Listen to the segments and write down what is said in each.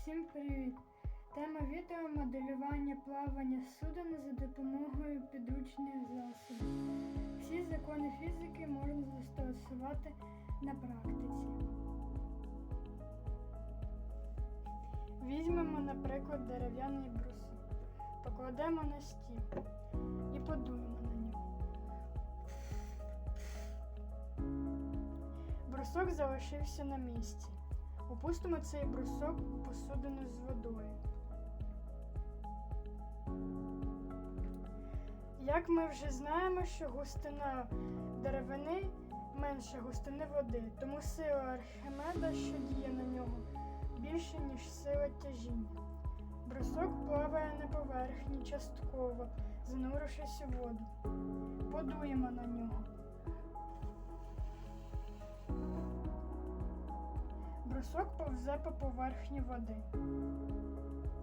Всім привіт! Тема відео моделювання плавання суден за допомогою підручних засобів. Всі закони фізики можна застосувати на практиці. Візьмемо, наприклад, дерев'яний брусок, покладемо на стіл і подуємо на нього. Брусок залишився на місці. Опустимо цей брусок у посудину з водою. Як ми вже знаємо, що густина деревини менше густини води, тому сила Архимеда, що діє на нього, більше, ніж сила тяжіння. Брусок плаває на поверхні частково, занурившись у воду. Подуємо на нього. Брусок повзе по поверхні води.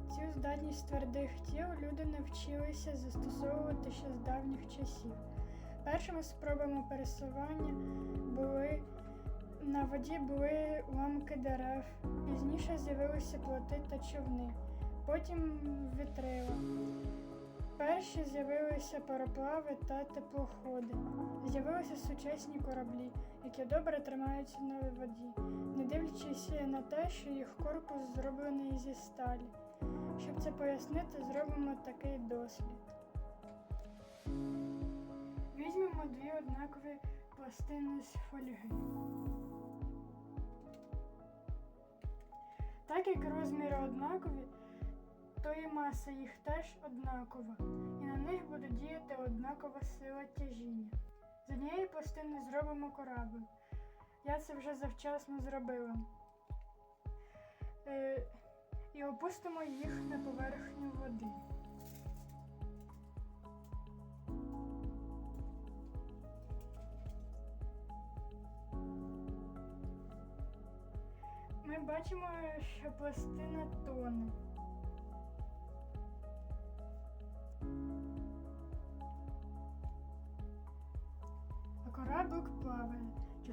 Цю здатність твердих тіл люди навчилися застосовувати ще з давніх часів. Першими спробами пересування були на воді були уламки дерев, пізніше з'явилися плоти та човни, потім вітрила. Перші з'явилися пароплави та теплоходи. З'явилися сучасні кораблі, які добре тримаються на воді, не дивлячись на те, що їх корпус зроблений зі сталі. Щоб це пояснити, зробимо такий дослід. Візьмемо дві однакові пластини з фольги. Так як розміри однакові, то і маса їх теж однакова, і на них буде діяти однакова сила тяжіння. З однієї пластини зробимо корабль. Я це вже завчасно зробила. Е, і опустимо їх на поверхню води. Ми бачимо, що пластина тоне.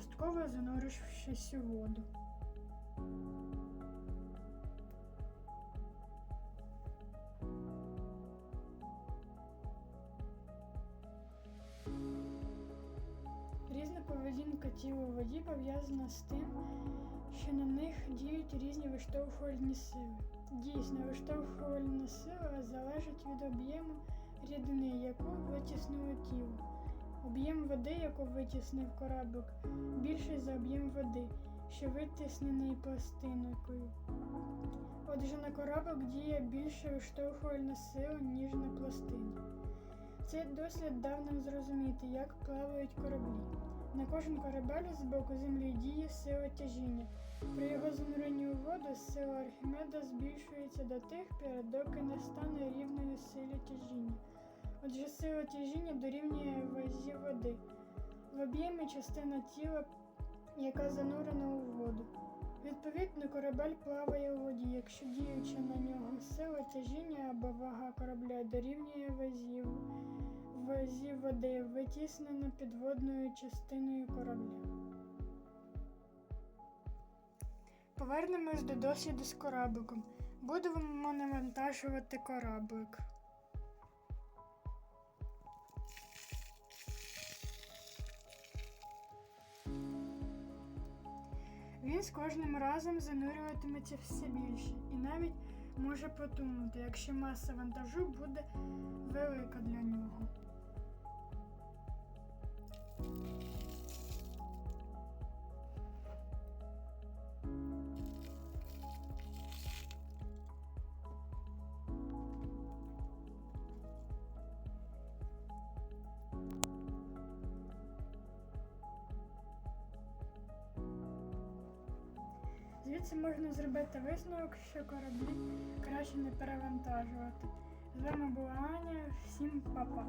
Частково занурившись у воду. Різна поведінка тіла у воді пов'язана з тим, що на них діють різні виштовхувальні сили. Дійсно, виштовхувальна сила залежить від об'єму рідини, яку витіснило тіло. Об'єм води, яку витіснив кораблик, більший за об'єм води, що витіснений пластинкою. Отже, на кораблик діє більше виштовхувальна сила, ніж на пластину. Цей дослід дав нам зрозуміти, як плавають кораблі. На кожен корабель з боку землі діє сила тяжіння. При його зануренні у воду сила Архімеда збільшується до тих пір, доки не стане рівною силі тяжіння. Отже, сила тяжіння дорівнює вазі води. В об'ємі частина тіла, яка занурена у воду. Відповідно, корабель плаває у воді, якщо діючи на нього сила тяжіння або вага корабля дорівнює вазі, вазі води, витіснена підводною частиною корабля. Повернемось до досліду з корабликом. Будемо навантажувати кораблик. Він з кожним разом занурюватиметься все більше і навіть може потонути, якщо маса вантажу буде велика для нього. Звідси можна зробити висновок, що кораблі краще не перевантажувати. З вами була Аня, всім па-па.